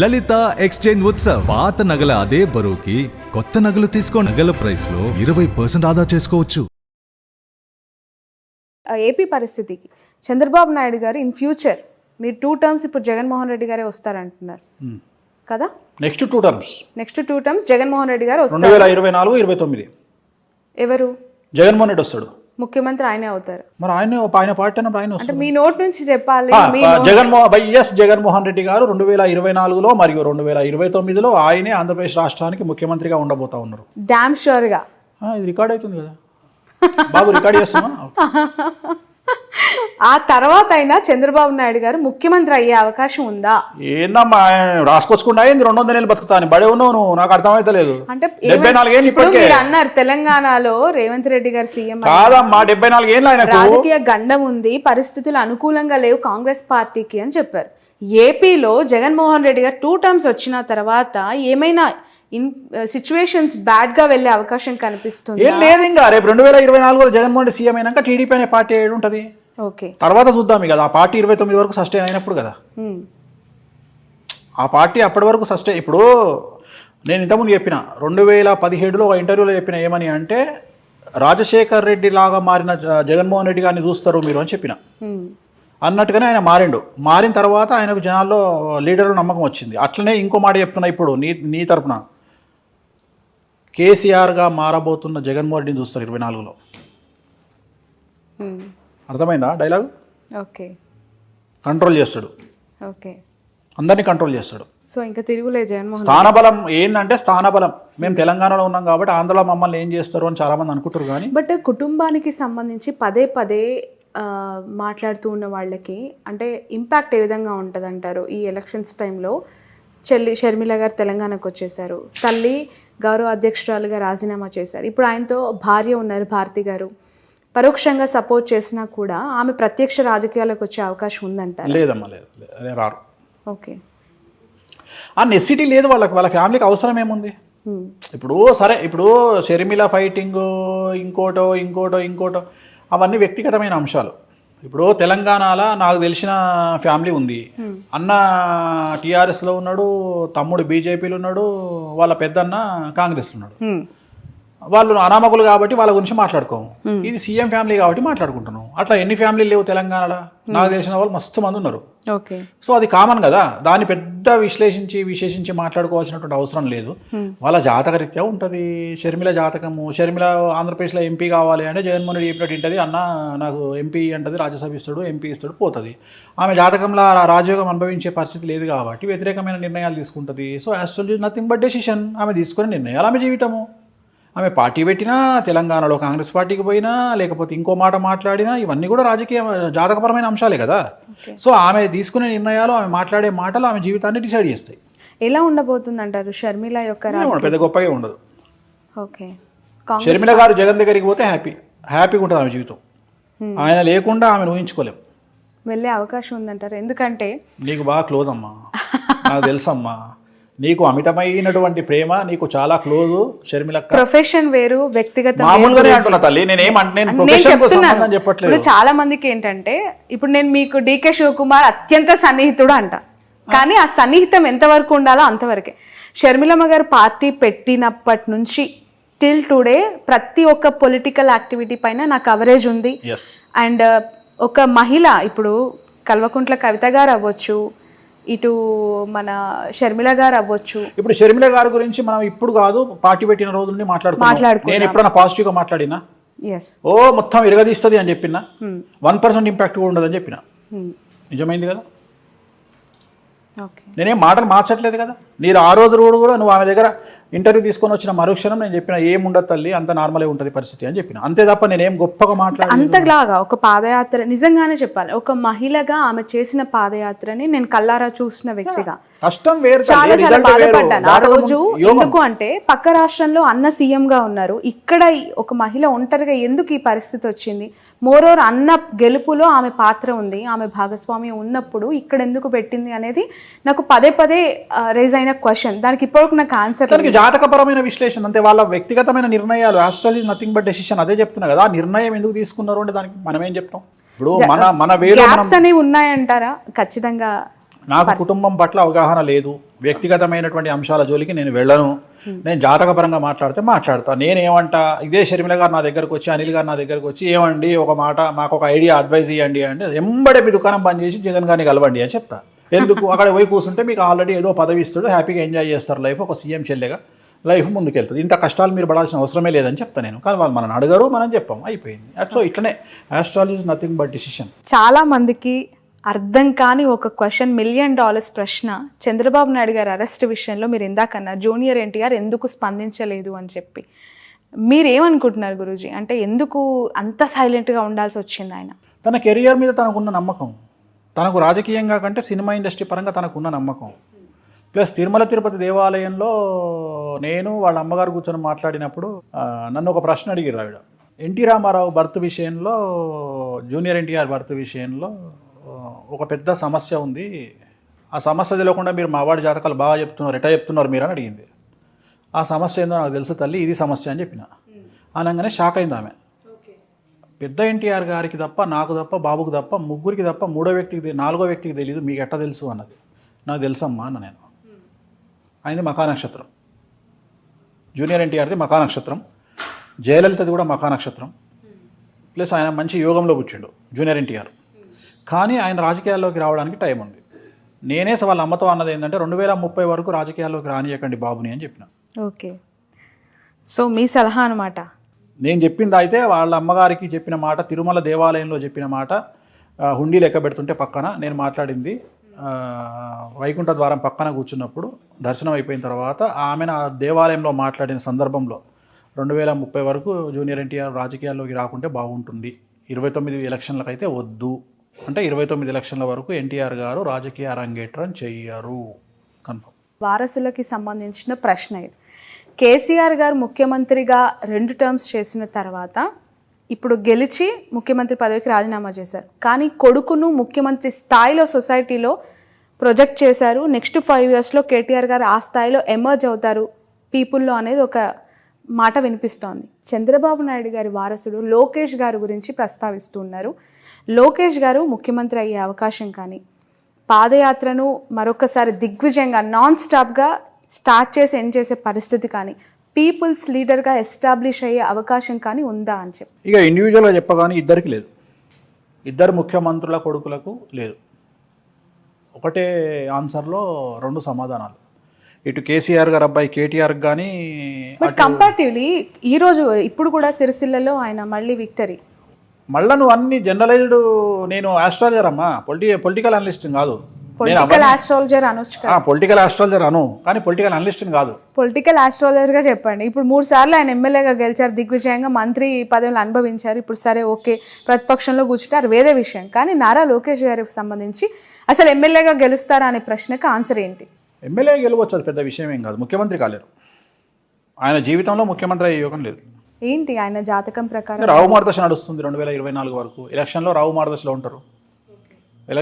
లలిత exchange Utsav. పాత నగల అదే బరువుకి కొత్త నగలు తీసుకో నగల ప్రైస్లో ఇరవై పర్సెంట్ ఆదా చేసుకోవచ్చు. ఏపీ పరిస్థితికి. చంద్రబాబు నాయుడు గారు ఇన్ ఫ్యూచర్ మీరు టూ టర్మ్స్ ఇప్పుడు జగన్మోహన్ రెడ్డి గారే వస్తారంటున్నారు. కదా? Next two terms next two terms Jaganmohan Reddy garu వస్తారు. ఇరవై నాలుగు ఇరవై తొమ్మిది. ఎవరు? జగన్మోహన్ రెడ్డి వస్తాడు. ముఖ్యమంత్రి ఆయనే అవుతారు. మరి ఆయన ఆయన పార్టీ అన్నప్పుడు ఆయన అంటే మీ నోట్ నుంచి చెప్పాలి జగన్మోహన్ వైఎస్ జగన్మోహన్ రెడ్డి గారు రెండు వేల ఇరవై నాలుగులో మరియు రెండు వేల ఇరవై తొమ్మిదిలో ఆయనే ఆంధ్రప్రదేశ్ రాష్ట్రానికి ముఖ్యమంత్రిగా ఉండబోతా ఉన్నారు. డామ్ షూర్గా. ఆ, ఇది రికార్డ్ అవుతుంది కదా. బాబు రికార్డ్ చేస్తున్నా ఆ తర్వాత అయినా చంద్రబాబు నాయుడు గారు ముఖ్యమంత్రి అయ్యే అవకాశం ఉందా? ఏందమ్మా ఆయన రాసుకొచ్చుకుంటా ఏంది రెండు వందల ఏళ్ళు బతుకుతాను బడే ఉన్నావు నువ్వు నాకు అర్థమైతలేదు అంటే డెబ్బై ఏమన్- నాలుగేళ్ళు ఇప్పుడు మీరు అన్నారు తెలంగాణలో రేవంత్ రెడ్డి గారు సీఎం కాదమ్మా డెబ్బై నాలుగేళ్ళు ఆయనకు. రాజకీయ గండం ఉంది పరిస్థితులు అనుకూలంగా లేవు కాంగ్రెస్ పార్టీకి అని చెప్పారు. ఏపీలో జగన్మోహన్ రెడ్డి గారు టూ టర్మ్స్ వచ్చిన తర్వాత ఏమైనా ఇన్ సిచ్యువేషన్స్ బ్యాడ్గా వెళ్ళే అవకాశం కనిపిస్తుంది? ఏం లేదు ఇంకా. రేపు రెండు వేల ఇరవై నాలుగులో జగన్మోహన్ రెడ్డి సీఎం అయినాక టీడీపీ అనే పార్టీ ఏడు ఉంటుంది. ఓకే. తర్వాత చూద్దాం ఇక. ఆ పార్టీ ఇరవై తొమ్మిది వరకు సస్టైన్ అయినప్పుడు కదా. ఆ పార్టీ అప్పటి వరకు సస్టైన్ ఇప్పుడు నేను ఇంతకుముందు చెప్పిన రెండు వేల పదిహేడులో ఒక ఇంటర్వ్యూలో చెప్పిన ఏమని అంటే రాజశేఖర్ రెడ్డి లాగా మారిన జగన్మోహన్ రెడ్డి గారిని చూస్తారు మీరు అని చెప్పిన. అన్నట్టుగానే ఆయన మారిండు. మారిన తర్వాత ఆయనకు జనాల్లో లీడర్లు నమ్మకం వచ్చింది. అట్లనే ఇంకో మాట చెప్తున్నా ఇప్పుడు నీ నీ తరపున. కేసీఆర్గా మారబోతున్న జగన్మోహన్ రెడ్డిని చూస్తారు ఇరవై నాలుగులో. ఉమ్. అర్థమైందా డైలాగ్? ఓకే. కంట్రోల్ చేస్తాడు. ఓకే. అందరినీ కంట్రోల్ చేస్తాడు. సో ఇంకా తిరుగులే జగన్మోహన్ స్థానబలం ఏంటంటే స్థానబలం. మేము తెలంగాణలో ఉన్నాం కాబట్టి ఆంధ్రలో మమ్మల్ని ఏం చేస్తారు అని చాలా మంది అనుకుంటారు కానీ బట్ కుటుంబానికి సంబంధించి పదే పదే మాట్లాడుతూ ఉన్న వాళ్ళకి అంటే ఇంపాక్ట్ ఏ విధంగా ఉంటుంది అంటారు ఈ ఎలక్షన్స్ టైంలో చెల్లి షర్మిల గారు తెలంగాణకు వచ్చేసారు. తల్లి గౌరవ అధ్యక్షురాలుగా రాజీనామా చేశారు. ఇప్పుడు ఆయనతో భార్య ఉన్నారు భారతి గారు. పరోక్షంగా సపోర్ట్ చేసినా కూడా ఆమె ప్రత్యక్ష రాజకీయాలకు వచ్చే అవకాశం ఉందంటారు? లేదమ్మా లేదు. రారు. ఓకే. ఆ నెసిటీ లేదు వాళ్ళకి వాళ్ళ ఫ్యామిలీకి అవసరం ఏముంది. ఇప్పుడు సరే ఇప్పుడు షర్మిల ఫైటింగ్ ఇంకోటో ఇంకోటో ఇంకోటో అవన్నీ వ్యక్తిగతమైన అంశాలు. ఇప్పుడు తెలంగాణలో నాకు తెలిసిన ఫ్యామిలీ ఉంది. అన్న టీఆర్ఎస్లో ఉన్నాడు తమ్ముడు బీజేపీలో ఉన్నాడు వాళ్ళ పెద్దన్న కాంగ్రెస్లో ఉన్నాడు. వాళ్ళు అనామకులు కాబట్టి వాళ్ళ గురించి మాట్లాడుకోము. ఇది సీఎం ఫ్యామిలీ కాబట్టి మాట్లాడుకుంటున్నాం అట్లా ఎన్ని ఫ్యామిలీలు లేవు తెలంగాణలో? నాకు తెలిసిన వాళ్ళు మస్తు మంది ఉన్నారు. సో అది కామన్ కదా. దాన్ని పెద్ద విశ్లేషించి విశేషించి మాట్లాడుకోవాల్సినటువంటి అవసరం లేదు. వాళ్ళ జాతక రీత్యా ఉంటుంది. షర్మిల జాతకము. షర్మిల ఆంధ్రప్రదేశ్లో ఎంపీ కావాలి అంటే జగన్మోహన్ రెడ్డి చెప్పినట్టు ఉంటుంది అన్న నాకు ఎంపీ అంటది రాజ్యసభ ఇస్తాడు ఎంపీ ఇస్తాడు పోతుంది. ఆమె జాతకంలో ఆ రాజయోగం అనుభవించే పరిస్థితి లేదు కాబట్టి వ్యతిరేకమైన నిర్ణయాలు తీసుకుంటుంది. So astrology nothing but decision ఆమె తీసుకునే నిర్ణయాలు. ఆమె జీవితము. ఆమె పార్టీ పెట్టినా తెలంగాణలో కాంగ్రెస్ పార్టీకి పోయినా లేకపోతే ఇంకో మాట మాట్లాడినా ఇవన్నీ కూడా రాజకీయ జాతకపరమైన అంశాలే కదా. సో ఆమె తీసుకునే నిర్ణయాలు ఆమె మాట్లాడే మాటలు ఆమె జీవితాన్ని డిసైడ్ చేస్తాయి. ఎలా ఉండబోతుంది అంటారు షర్మిల యొక్క పెద్ద గొప్పగా ఉండదు. ఓకే. షర్మిల గారు జగన్ దగ్గరికి పోతే హ్యాపీ. హ్యాపీగా ఉంటుంది ఆమె జీవితం. ఆయన లేకుండా ఆమెను ఊహించుకోలేం. వెళ్ళే అవకాశం ఉందంటారు. ఎందుకంటే నీకు బాగా క్లోజ్ అమ్మా. నాకు తెలుసమ్మా. నీకు అమితమైనటువంటి ప్రేమ నీకు చాలా క్లోజ్ షర్మిల ప్రొఫెషన్ వేరు వ్యక్తిగత మామూలుగానే అంటున్నా తల్లి నేనేం ప్రొఫెషన్ చెప్పట్లేదు. చాలా మందికి ఏంటంటే ఇప్పుడు నేను మీకు డికే శివకుమార్ అత్యంత సన్నిహితుడు అంట. కానీ ఆ సన్నిహితం ఎంతవరకు ఉండాలో అంతవరకే. షర్మిలమ్మ గారు పార్టీ పెట్టినప్పటి నుంచి టిల్ టుడే ప్రతి ఒక్క పొలిటికల్ యాక్టివిటీ పైన నా కవరేజ్ ఉంది. అండ్ ఒక మహిళ ఇప్పుడు కల్వకుంట్ల కవిత గారు అవ్వచ్చు ఇటు మన షర్మిల గారు అవ్వచ్చు. ఇప్పుడు షర్మిల గారి గురించి మనం ఇప్పుడు కాదు పార్టీ పెట్టిన రోజు నుండి మాట్లాడుకున్నాం. మాట్లాడుకున్నాం. నేను ఎప్పుడైనా పాజిటివ్గా మాట్లాడినా? ఓ మొత్తం ఇరగదీస్తుంది అని చెప్పిన? వన్ పర్సెంట్ ఇంపాక్ట్ కూడా ఉండదని చెప్పిన? నిజమైంది కదా? నేనేం మాటలు మార్చట్లేదు కదా? మీరు ఆ రోజు కూడా నువ్వు ఆమె దగ్గర ఇంటర్వ్యూ తీసుకొని వచ్చిన మరుక్షణం నేను చెప్పిన ఏముండదు తల్లి అంత నార్మలే ఉంటుంది పరిస్థితి అని చెప్పిన. అంతే తప్ప నేనేం గొప్పగా మాట్లాడి అంతలాగా ఒక పాదయాత్ర నిజంగానే చెప్పాలి. ఒక మహిళగా ఆమె చేసిన పాదయాత్రని నేను కల్లారా చూసిన వ్యక్తిగా. కష్టం వేరు చాలా చాలా వేరు. బాధపడ్డాను. ఆ రోజు. ఎందుకు అంటే పక్క రాష్ట్రంలో అన్న సీఎం గా ఉన్నారు. ఇక్కడ ఒక మహిళ ఒంటరిగా ఎందుకు ఈ పరిస్థితి వచ్చింది? మోరోర్ అన్న గెలుపులో ఆమె పాత్ర ఉంది. ఆమె భాగస్వామి ఉన్నప్పుడు ఇక్కడ ఎందుకు పెట్టింది అనేది నాకు పదే పదే రేజ్ అయిన క్వశ్చన్ దానికి ఇప్పటివరకు నాకు ఆన్సర్ జాతకపరమైన విశ్లేషణ అంతే వాళ్ళ వ్యక్తిగతమైన నిర్ణయాలు ఆస్ట్రాలజీ నథింగ్ బట్ డెసిషన్ అదే చెప్తున్నా కదా. ఆ నిర్ణయం ఎందుకు తీసుకున్నారు అంటే దానికి మనం ఏం చెప్తాం? ఇప్పుడు మన మన అనేవి ఉన్నాయంటారా? ఖచ్చితంగా నాకు కుటుంబం పట్ల అవగాహన లేదు. వ్యక్తిగతమైనటువంటి అంశాల జోలికి నేను వెళ్ళను. నేను జాతకపరంగా మాట్లాడితే మాట్లాడతా. నేనేమంటా? ఇదే షర్మిల గారు నా దగ్గరకు వచ్చి అనిల్ గారు నా దగ్గరకు వచ్చి ఏమండి? ఒక మాట మాకు ఒక ఐడియా అడ్వైజ్ ఇవ్వండి అంటే ఎంబడే మీ దుకాణం బంద్ చేసి జగన్ గారిని కలవండి అని చెప్తా. ఎందుకు? అక్కడ పోయి కూర్చుంటే మీకు ఆల్రెడీ ఏదో పదవి ఇస్తాడు హ్యాపీగా ఎంజాయ్ చేస్తారు లైఫ్. ఒక సీఎం చెల్లెగా లైఫ్ ముందుకెళ్తుంది. ఇంత కష్టాలు మీరు పడాల్సిన అవసరమే లేదని చెప్తా నేను. కానీ వాళ్ళు మనం అడగరు మనం చెప్పాం. అయిపోయింది. సో ఇట్లనే. Astrology is nothing but decision చాలా మందికి అర్థం కాని ఒక క్వశ్చన్ మిలియన్ డాలర్స్ ప్రశ్న చంద్రబాబు నాయుడు గారి అరెస్ట్ విషయంలో మీరు ఇందాకన్నా జూనియర్ ఎన్టీఆర్ ఎందుకు స్పందించలేదు అని చెప్పి. మీరేమనుకుంటున్నారు గురూజీ? అంటే ఎందుకు అంత సైలెంట్గా ఉండాల్సి వచ్చింది ఆయన? తన కెరియర్ మీద తనకున్న నమ్మకం తనకు రాజకీయంగా కంటే సినిమా ఇండస్ట్రీ పరంగా తనకున్న నమ్మకం. ప్లస్ తిరుమల తిరుపతి దేవాలయంలో నేను వాళ్ళ అమ్మగారు కూర్చొని మాట్లాడినప్పుడు నన్ను ఒక ప్రశ్న అడిగారు ఆవిడ. ఎన్టీ రామారావు బర్త్ విషయంలో జూనియర్ ఎన్టీఆర్ బర్త్ విషయంలో ఒక పెద్ద సమస్య ఉంది. ఆ సమస్య తెలియకుండా మీరు మావాడి జాతకాలు బాగా చెప్తున్నారు ఎటా చెప్తున్నారు మీరు అని అడిగింది. ఆ సమస్య ఏందో నాకు తెలుసు తల్లి ఇది సమస్య అని చెప్పిన. అనగానే షాక్ అయింది ఆమె. పెద్ద ఎన్టీఆర్ గారికి తప్ప నాకు తప్ప బాబుకి తప్ప ముగ్గురికి తప్ప మూడో వ్యక్తికి నాలుగో వ్యక్తికి తెలియదు మీకు ఎట్ట తెలుసు అన్నది. నాకు తెలుసమ్మా అన్న నేను. ఆయనది మకా నక్షత్రం జూనియర్ ఎన్టీఆర్ది మకా నక్షత్రం జయలలితది కూడా మకా నక్షత్రం ప్లస్ ఆయన మంచి యోగంలో పుట్టిండు జూనియర్ ఎన్టీఆర్. కానీ ఆయన రాజకీయాల్లోకి రావడానికి టైం ఉంది. నేనే వాళ్ళ అమ్మతో అన్నది ఏంటంటే రెండు వేల ముప్పై వరకు రాజకీయాల్లోకి రానియకండి బాబుని అని చెప్పిన. ఓకే. సో మీ సలహా అనమాట నేను చెప్పింది అయితే వాళ్ళ అమ్మగారికి చెప్పిన మాట తిరుమల దేవాలయంలో చెప్పిన మాట హుండీ లెక్క పెడుతుంటే పక్కన నేను మాట్లాడింది. వైకుంఠ ద్వారం పక్కన కూర్చున్నప్పుడు దర్శనం అయిపోయిన తర్వాత ఆమెను ఆ దేవాలయంలో మాట్లాడిన సందర్భంలో రెండు వేల ముప్పై వరకు జూనియర్ ఎన్టీఆర్ రాజకీయాల్లోకి రాకుంటే బాగుంటుంది. ఇరవై తొమ్మిది ఎలక్షన్లకు అయితే వద్దు. అంటే ఇరవై తొమ్మిది ఎలక్షన్ల వరకు ఎన్టీఆర్ గారు రాజకీయ అరంగేట్రం చెయ్యరు. కన్ఫర్మ్. వారసులకి సంబంధించిన ప్రశ్న ఇది. కేసీఆర్ గారు ముఖ్యమంత్రిగా రెండు టర్మ్స్ చేసిన తర్వాత ఇప్పుడు గెలిచి ముఖ్యమంత్రి పదవికి రాజీనామా చేశారు. కానీ కొడుకును ముఖ్యమంత్రి స్థాయిలో సొసైటీలో ప్రొజెక్ట్ చేశారు. నెక్స్ట్ ఫైవ్ ఇయర్స్లో కేటీఆర్ గారు ఆ స్థాయిలో ఎమర్జ్ అవుతారు. పీపుల్లో అనేది ఒక మాట వినిపిస్తోంది. చంద్రబాబు నాయుడు గారి వారసుడు లోకేష్ గారి గురించి ప్రస్తావిస్తున్నారు లోకేష్ గారు ముఖ్యమంత్రి అయ్యే అవకాశం కానీ పాదయాత్రను మరొకసారి దిగ్విజయంగా నాన్ స్టాప్గా స్టార్ట్ చేసి ఎండ్ చేసే పరిస్థితి కానీ పీపుల్స్ లీడర్గా ఎస్టాబ్లిష్ అయ్యే అవకాశం కానీ ఉందా అని చెప్పి. ఇక ఇండివిజువల్గా చెప్పగానే ఇద్దరికి లేదు. ఇద్దరు ముఖ్యమంత్రుల కొడుకులకు లేదు. ఒకటే ఆన్సర్లో రెండు సమాధానాలు. ఇటు కేసీఆర్ గారు అబ్బాయి కేటీఆర్ కానీ కంపారిటివ్లీ ఈ రోజు ఇప్పుడు కూడా సిరిసిల్లలో ఆయన మళ్ళీ విక్టరీ మళ్ళా నువ్వు అన్ని జనరలైజ్డ్ నేను ఆస్ట్రాలజర్ అమ్మా. పొలిటి పొలిటికల్ అనలిస్ట్ కాదు. పొలిటికల్ ఆస్ట్రాలజర్ పొలిటికల్ ఆస్ట్రాలజర్ అను కానీ పొలిటికల్ అనలిస్ట్ కాదు. పొలిటికల్ ఆస్ట్రాలజర్గా చెప్పండి. ఇప్పుడు మూడు సార్లు ఆయన ఎమ్మెల్యేగా గెలిచారు దిగ్విజయంగా మంత్రి పదవులు అనుభవించారు. ఇప్పుడు సరే ఓకే. ప్రతిపక్షంలో కూర్చుంటారు వేరే విషయం. కానీ నారా లోకేష్ గారికి సంబంధించి అసలు ఎమ్మెల్యేగా గెలుస్తారా అనే ప్రశ్నకు ఆన్సర్ ఏంటి? ఎమ్మెల్యే గెలవచ్చు అది పెద్ద విషయం ఏం కాదు. ముఖ్యమంత్రి కాలేరు. ఆయన జీవితంలో ముఖ్యమంత్రి అయ్యే యోగం లేదు. ఏంటి ఆయన జాతకం ప్రకారం? రావు మార్గదర్శ నడుస్తుంది రెండు వేల ఇరవై నాలుగు వరకు. ఎలక్షన్లో రావు మార్గదర్శలో ఉంటారు.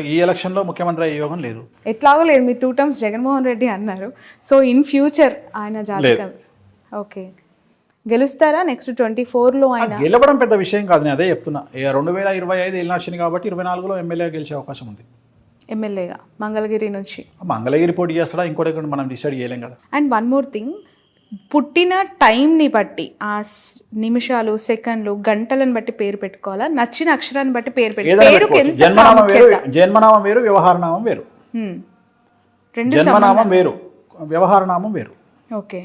ఈ ఎలక్షన్లో ముఖ్యమంత్రి అయ్యే యోగం లేదు. ఎట్లాగో లేదు. మీరు టూ టర్మ్స్ జగన్మోహన్ రెడ్డి అన్నారు. సో ఇన్ ఫ్యూచర్ ఆయన జాతకం. ఓకే. గెలుస్తారా? నెక్స్ట్ ట్వంటీ ఫోర్లో ఆయన? గెలవడం పెద్ద విషయం కాదు. నేను అదే చెప్తున్నా. రెండు వేల ఇరవై ఐదు ఎలక్షన్ కాబట్టి ఇరవై నాలుగులో ఎమ్మెల్యే గెలిచే అవకాశం ఉంది. ఎమ్మెల్యేగా? మంగళగిరి నుంచి. మంగళగిరి పోటీ చేస్తాడా? ఇంకోటి మనం డిసైడ్ చేయలేం కదా. అండ్ వన్ మోర్ థింగ్ పుట్టిన టైంని బట్టి ఆ నిమిషాలు సెకండ్లు గంటలను బట్టి పేరు పెట్టుకోవాలా? నచ్చిన అక్షరాన్ని బట్టి పేరు పెట్టు ఏదైనా పేరుకి పెట్టుకోవచ్చు. ఎంత జన్మనామం వేరు ప్రాముఖ్యత? జన్మనామం వేరు వ్యవహారనామం వేరు. రెండు జన్మనామం వేరు వ్యవహారనామం వేరు. ఓకే.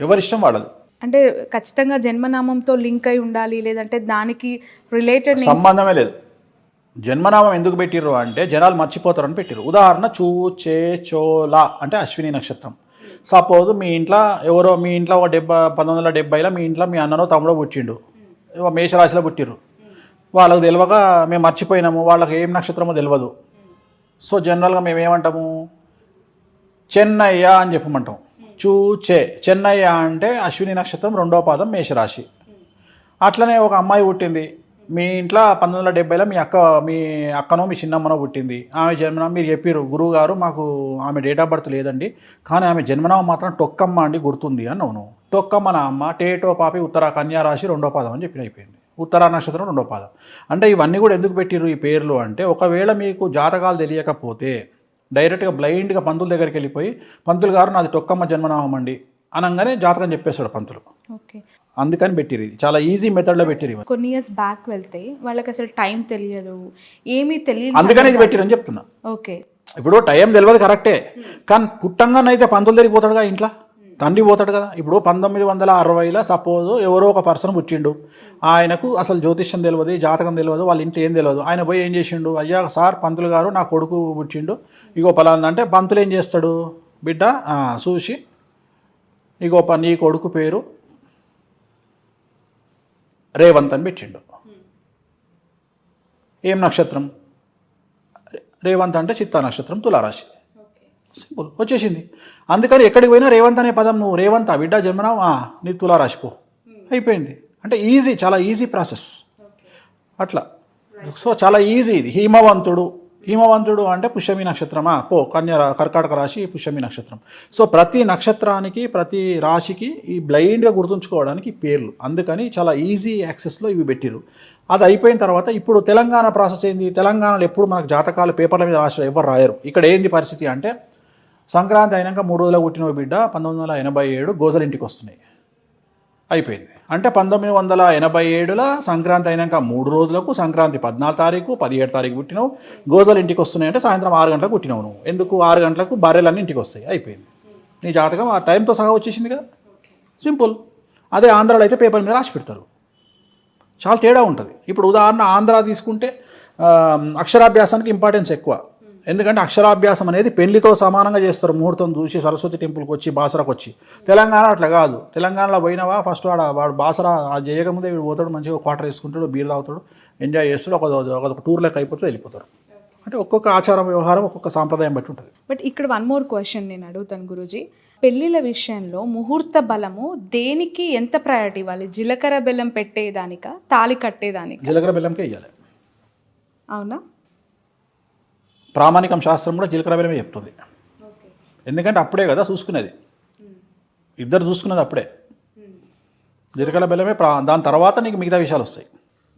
ఎవరిష్టం వాడదు అంటే ఖచ్చితంగా జన్మనామంతో లింక్ అయి ఉండాలి లేదంటే దానికి రిలేటెడ్ సంబంధమే లేదు. జన్మనామం ఎందుకు పెట్టిర్రు అంటే జనాలు మర్చిపోతారని పెట్టిర్రు. ఉదాహరణ చూ చే చోలా అంటే అశ్విని నక్షత్రం. సపోజ్ మీ ఇంట్లో ఎవరో మీ ఇంట్లో ఒక డెబ్బై పంతొమ్మిది వందల డెబ్బైలో మీ ఇంట్లో మీ అన్ననో తమ్ముడో పుట్టిండు. మేషరాశిలో పుట్టిర్రు. వాళ్ళకు తెలియక మేము మర్చిపోయినాము. వాళ్ళకి ఏం నక్షత్రమో తెలియదు. సో జనరల్గా మేము ఏమంటాము? చెన్నయ్య అని చెప్పమంటాం. చూచే. చెన్నయ్య అంటే అశ్విని నక్షత్రం రెండో పాదం మేషరాశి. అట్లనే ఒక అమ్మాయి పుట్టింది. మీ ఇంట్లో పంతొమ్మిది వందల డెబ్బైలో మీ అక్క మీ అక్కనో మీ చిన్నమ్మనో పుట్టింది. ఆమె జన్మనామం మీరు చెప్పారు గురువు గారు మాకు ఆమె డేట్ ఆఫ్ బర్త్ లేదండి కానీ ఆమె జన్మనామ మాత్రం టొక్కమ్మ అండి గుర్తుంది అని అవును టొక్కమ్మ నా అమ్మ టేటో పాపి ఉత్తర కన్యా రాశి రెండో పాదం అని చెప్పిన అయిపోయింది. ఉత్తరా నక్షత్రం రెండో పాదం. అంటే ఇవన్నీ కూడా ఎందుకు పెట్టిరు ఈ పేర్లు అంటే ఒకవేళ మీకు జాతకాలు తెలియకపోతే డైరెక్ట్గా బ్లైండ్గా పంతుల దగ్గరికి వెళ్ళిపోయి పంతులు గారు నాది టొక్కమ్మ జన్మనామం అండి అనగానే జాతకం చెప్పేస్తాడు పంతులు. ఓకే. అందుకని పెట్టిరు ఇది. చాలా ఈజీ మెథడ్లో పెట్టిరు. కొన్ని ఇయర్స్ బ్యాక్ వెళ్తే వాళ్ళకి అసలు టైం తెలియదు. ఏమీ తెలియదు అందుకని ఇది పెట్టిరని చెప్తున్నా. ఓకే. ఇప్పుడు టైం తెలియదు కరెక్టే కానీ పుట్టంగానైతే పంతులు దగ్గరికి పోతాడుగా ఇంట్లో? తండ్రి పోతాడు కదా? ఇప్పుడు పంతొమ్మిది వందల అరవైలో సపోజ్ ఎవరో ఒక పర్సన్ పుట్టిండు. ఆయనకు అసలు జ్యోతిష్యం తెలియదు జాతకం తెలియదు వాళ్ళ ఇంటి ఏం తెలియదు. ఆయన పోయి ఏం చేసిండు? అయ్యా సార్ పంతులు గారు నా కొడుకు పుట్టిండు. ఇగో పలానా అంటే పంతులు ఏం చేస్తాడు? బిడ్డ చూసి ఇగో నీ కొడుకు పేరు రేవంత్ అని పెట్టిండు. ఏం నక్షత్రం? రేవంత్ అంటే చిత్తా నక్షత్రం తులారాశి. సింపుల్ వచ్చేసింది. అందుకని ఎక్కడికి పోయినా రేవంత్ అనే పదం నువ్వు రేవంత్ బిడ్డ జన్మనామం ఆ, నీ తులారాశి పో. అయిపోయింది. అంటే ఈజీ చాలా ఈజీ ప్రాసెస్. అట్లా. సో చాలా ఈజీ ఇది. హీమవంతుడు హీమవంతుడు అంటే పుష్యమి నక్షత్రమా? పో కన్య కర్కాటక రాశి పుష్యమి నక్షత్రం. సో ప్రతి నక్షత్రానికి ప్రతి రాశికి ఈ బ్లైండ్గా గుర్తుంచుకోవడానికి పేర్లు. అందుకని చాలా ఈజీ యాక్సెస్లో ఇవి పెట్టిరు అది అయిపోయిన తర్వాత ఇప్పుడు తెలంగాణ ప్రాసెస్ ఏంది? తెలంగాణలో ఎప్పుడు మనకు జాతకాలు పేపర్ల మీద రాసిన ఎవరు రాయరు. ఇక్కడ ఏంది పరిస్థితి అంటే సంక్రాంతి అయినాక మూడు రోజుల పుట్టిన బిడ్డ పంతొమ్మిది వందల ఎనభై ఏడు గోజల ఇంటికి వస్తున్నాయి. అయిపోయింది. అంటే పంతొమ్మిది వందల ఎనభై ఏడుల సంక్రాంతి అయినాక మూడు రోజులకు సంక్రాంతి పద్నాలుగు తారీఖు పదిహేడు తారీఖు పుట్టినావు. గోజలు ఇంటికి వస్తున్నాయి అంటే సాయంత్రం ఆరు గంటలకు పుట్టినావు నువ్వు. ఎందుకు ఆరు గంటలకు బర్రెలన్నీ ఇంటికి వస్తాయి? అయిపోయింది. నీ జాతకం ఆ టైంతో సహా వచ్చేసింది కదా. సింపుల్. అదే ఆంధ్రాలో అయితే పేపర్ మీద రాసి పెడతారు. చాలా తేడా ఉంటుంది. ఇప్పుడు ఉదాహరణ ఆంధ్ర తీసుకుంటే అక్షరాభ్యాసానికి ఇంపార్టెన్స్ ఎక్కువ. ఎందుకంటే అక్షరాభ్యాసం అనేది పెళ్ళితో సమానంగా చేస్తారు ముహూర్తం చూసి సరస్వతి టెంపుల్కి వచ్చి బాసరాకు వచ్చి. తెలంగాణ అట్లా కాదు. తెలంగాణలో పోయినావా? ఫస్ట్ వాడు వాడు బాసరా అది చేయకముందే వీడు పోతాడు మంచిగా క్వార్టర్ వేసుకుంటాడు బీర్ తాగుతాడు ఎంజాయ్ చేస్తాడు ఒక ఒక టూర్ లెక్క అయిపోతే వెళ్ళిపోతారు. అంటే ఒక్కొక్క ఆచారం వ్యవహారం ఒక్కొక్క సాంప్రదాయం బట్టి ఉంటుంది. బట్ ఇక్కడ వన్ మోర్ క్వశ్చన్ నేను అడుగుతాను గురూజీ. పెళ్ళిళ్ళ విషయంలో ముహూర్త బలము దేనికి ఎంత ప్రయారిటీ ఇవ్వాలి? జీలకర్ర బెల్లం పెట్టేదానిక? తాళి కట్టేదానిక? జీలకర్ర బెల్లంకే ఇవ్వాలి అవునా? ప్రామాణికం శాస్త్రం కూడా జీలకర్ర బెల్లమే చెప్తుంది. ఎందుకంటే అప్పుడే కదా చూసుకునేది. ఇద్దరు చూసుకునేది అప్పుడే. జీలకర్ర బెల్లమే ప్రా దాని తర్వాత నీకు మిగతా విషయాలు వస్తాయి.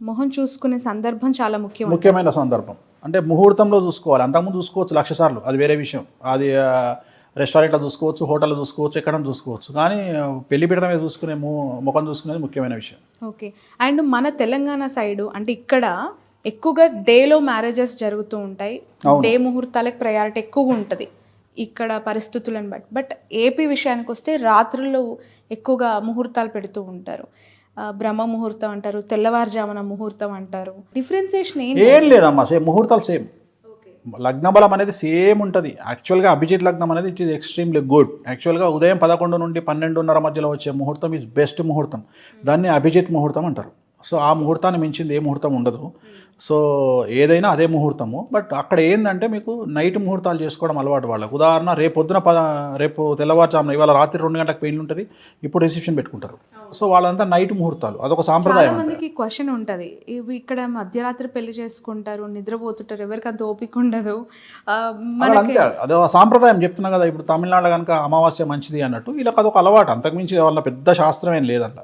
మొహం చూసుకునే సందర్భం చాలా ముఖ్యం ముఖ్యమైన సందర్భం. అంటే ముహూర్తంలో చూసుకోవాలి. అంతకుముందు చూసుకోవచ్చు లక్ష సార్లు. అది వేరే విషయం. అది రెస్టారెంట్లో చూసుకోవచ్చు హోటల్లో చూసుకోవచ్చు ఎక్కడ చూసుకోవచ్చు. కానీ పెళ్ళి పీఠ మీద చూసుకునే ముఖం చూసుకునేది ముఖ్యమైన విషయం. ఓకే. అండ్ మన తెలంగాణ సైడు అంటే ఇక్కడ ఎక్కువగా డేలో మ్యారేజెస్ జరుగుతూ ఉంటాయి. డే ముహూర్తాలకు ప్రయారిటీ ఎక్కువగా ఉంటుంది. ఇక్కడ పరిస్థితులను బట్టి. బట్ ఏపీ విషయానికి వస్తే రాత్రుల్లో ఎక్కువగా ముహూర్తాలు పెడుతూ ఉంటారు. బ్రహ్మ ముహూర్తం అంటారు తెల్లవారుజామున ముహూర్తం అంటారు. డిఫరెన్సియేషన్ ఏంటి ఏం లేదమ్మా సేమ్ ముహూర్తాలు సేమ్ లగ్న బలం అనేది సేమ్ ఉంటుంది. యాక్చువల్గా అభిజిత్ లగ్నం అనేది ఇట్ ఈస్ ఎక్స్ట్రీమ్లీ గుడ్ యాక్చువల్గా ఉదయం పదకొండు నుండి పన్నెండున్నర మధ్యలో వచ్చే ముహూర్తం ఈజ్ బెస్ట్ ముహూర్తం. దాన్ని అభిజిత్ ముహూర్తం అంటారు. సో ఆ ముహూర్తాన్ని మించింది ఏ ముహూర్తం ఉండదు. సో ఏదైనా అదే ముహూర్తము. బట్ అక్కడ ఏంటంటే మీకు నైట్ ముహూర్తాలు చేసుకోవడం అలవాటు వాళ్ళకు. ఉదాహరణ రేపు పొద్దున పద రేపు తెల్లవారుజామున ఇవాళ రాత్రి రెండు గంటలకు పెయిన్ ఉంటుంది ఇప్పుడు రిసెప్షన్ పెట్టుకుంటారు. సో వాళ్ళంతా నైట్ ముహూర్తాలు. అదొక సాంప్రదాయం మందికి క్వశ్చన్ ఉంటది. ఇవి ఇక్కడ మధ్యరాత్రి పెళ్ళి చేసుకుంటారు నిద్రపోతుంటారు ఎవరికి అంత ఓపిక ఉండదు. అదే ఒక సాంప్రదాయం చెప్తున్నా కదా ఇప్పుడు తమిళనాడు కనుక అమావాస్య మంచిది అన్నట్టు వీళ్ళకి అదొక అలవాటు. అంతకుమించి వాళ్ళ పెద్ద శాస్త్రం ఏం లేదంట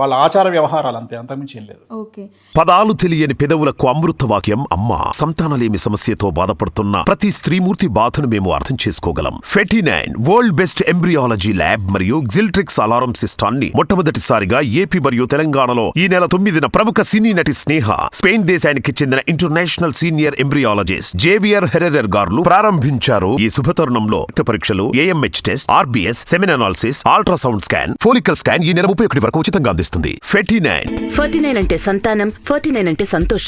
వాళ్ళ ఆచార వ్యవహారాలు అంతే అంతకుమించి ఏం లేదు. ఓకే. పదాలు తెలియని పెదవులకు అమృత వాక్యం అమ్మ సంతానలేమి సమస్యతో బాధపడుతున్న ప్రతి స్త్రీమూర్తి బాధను మేము అర్థం చేసుకోగలం. Fifty nine world best embryology lab మరియు జిల్ట్రిక్స్ అలారం సిస్టాన్ని మొట్టమొదటిసారిగా ఏపీ మరియు తెలంగాణలో ఈ నెల తొమ్మిదిన ప్రముఖ సినీ నటి స్నేహ స్పెయిన్ దేశానికి చెందిన international senior embryologist Javier Herrera garu ప్రారంభించారు. ఈ శుభతరుణంలో రక్త పరీక్షలు AMH test RBS semen analysis ultrasound scan follicle scan ఈ నెల ముప్పై ఒకటి వరకు ఉచితంగా అందిస్తుంది. ఫెటీ నైన్ ఫార్టీ నైన్ అంటే సంతానం ఫార్టీ నైన్ అంటే సంతోషం.